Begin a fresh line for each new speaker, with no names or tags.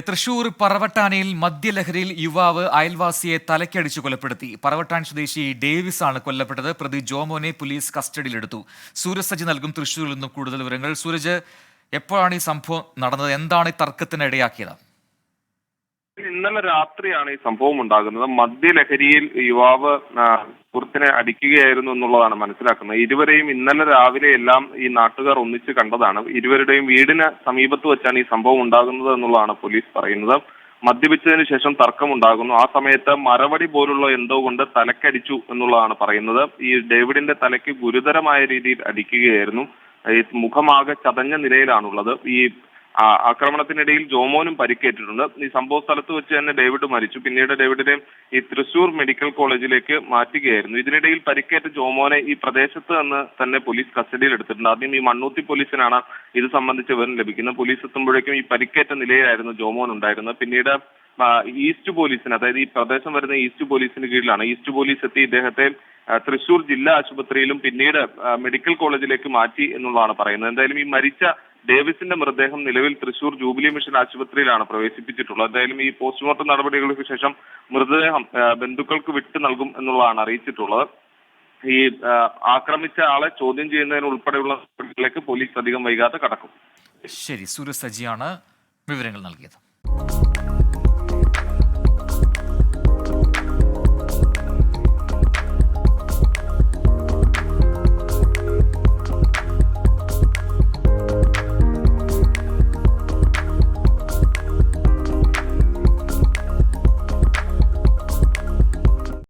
തൃശൂർ പറവട്ടാനിയിൽ മദ്യലഹരിയിൽ യുവാവ് അയൽവാസിയെ തലക്കടിച്ച് കൊലപ്പെടുത്തി. പറവട്ടാൻ സ്വദേശി ഡേവിസ് ആണ് കൊല്ലപ്പെട്ടത്. പ്രതി ജോമോനെ പോലീസ് കസ്റ്റഡിയിലെടുത്തു. സൂരജ് നൽകും തൃശൂരിൽ നിന്നും കൂടുതൽ വിവരങ്ങൾ. സൂരജ് എപ്പോഴാണ് ഈ സംഭവം നടന്നത്? എന്താണ് ഈ തർക്കത്തിന് ഇടയാക്കിയത്
ഇന്നലെ രാത്രിയാണ് ഈ സംഭവം ഉണ്ടാകുന്നത്. മദ്യലഹരിയിൽ യുവാവ് സുഹൃത്തിനെ അടിക്കുകയായിരുന്നു എന്നുള്ളതാണ് മനസ്സിലാക്കുന്നത്. ഇരുവരെയും ഇന്നലെ രാവിലെ എല്ലാം ഈ നാട്ടുകാർ ഒന്നിച്ച് കണ്ടതാണ്. ഇരുവരുടെയും വീടിന് സമീപത്ത് വെച്ചാണ് ഈ സംഭവം ഉണ്ടാകുന്നത് എന്നുള്ളതാണ് പോലീസ് പറയുന്നത്. മദ്യപിച്ചതിന് ശേഷം തർക്കമുണ്ടാകുന്നു ആ സമയത്ത് മരവടി പോലുള്ള എന്തോ കൊണ്ട് തലക്കടിച്ചു എന്നുള്ളതാണ് പറയുന്നത്. ഈ ഡേവിഡിന്റെ തലയ്ക്ക് ഗുരുതരമായ രീതിയിൽ അടിക്കുകയായിരുന്നു. ഈ മുഖമാകെ ചതഞ്ഞ നിലയിലാണുള്ളത്. ഈ ആക്രമണത്തിനിടയിൽ ജോമോനും പരിക്കേറ്റിട്ടുണ്ട്. ഈ സംഭവ സ്ഥലത്ത് വെച്ച് തന്നെ ഡേവിഡ് മരിച്ചു. പിന്നീട് ഡേവിഡിനെ ഈ തൃശൂർ മെഡിക്കൽ കോളേജിലേക്ക് മാറ്റുകയായിരുന്നു. ഇതിനിടയിൽ പരിക്കേറ്റ ജോമോനെ ഈ പ്രദേശത്ത് നിന്ന് തന്നെ പോലീസ് കസ്റ്റഡിയിൽ എടുത്തിട്ടുണ്ട്. ആദ്യം ഈ മണ്ണൂത്തി പോലീസിനാണ് ഇത് സംബന്ധിച്ച് വിവരം ലഭിക്കുന്നത്. പോലീസ് എത്തുമ്പോഴേക്കും ഈ പരിക്കേറ്റ നിലയിലായിരുന്നു ജോമോൻ ഉണ്ടായിരുന്നത്. പിന്നീട് ഈസ്റ്റ് പോലീസിന് അതായത് ഈ പ്രദേശം വരുന്ന ഈസ്റ്റ് പോലീസിന് കീഴിലാണ് ഈസ്റ്റ് പോലീസ് എത്തി ഇദ്ദേഹത്തെ തൃശൂർ ജില്ലാ ആശുപത്രിയിലും പിന്നീട് മെഡിക്കൽ കോളേജിലേക്ക് മാറ്റി എന്നുള്ളതാണ് പറയുന്നത്. എന്തായാലും ഈ മരിച്ച ഡേവിസിന്റെ മൃതദേഹം നിലവിൽ തൃശൂർ ജൂബിലി മിഷൻ ആശുപത്രിയിലാണ് പ്രവേശിപ്പിച്ചിട്ടുള്ളത്. എന്തായാലും ഈ പോസ്റ്റ്മോർട്ടം നടപടികൾക്ക് ശേഷം മൃതദേഹം ബന്ധുക്കൾക്ക് വിട്ടു നൽകും എന്നുള്ളതാണ് അറിയിച്ചിട്ടുള്ളത്. ഈ ആക്രമിച്ച ആളെ ചോദ്യം ചെയ്യുന്നതിന് ഉൾപ്പെടെയുള്ള നടപടികളിലേക്ക് പോലീസ് അധികം വൈകാതെ കടക്കും.
ശരി സൂര്യ സജിയാണ് വിവരങ്ങൾ നൽകിയത്.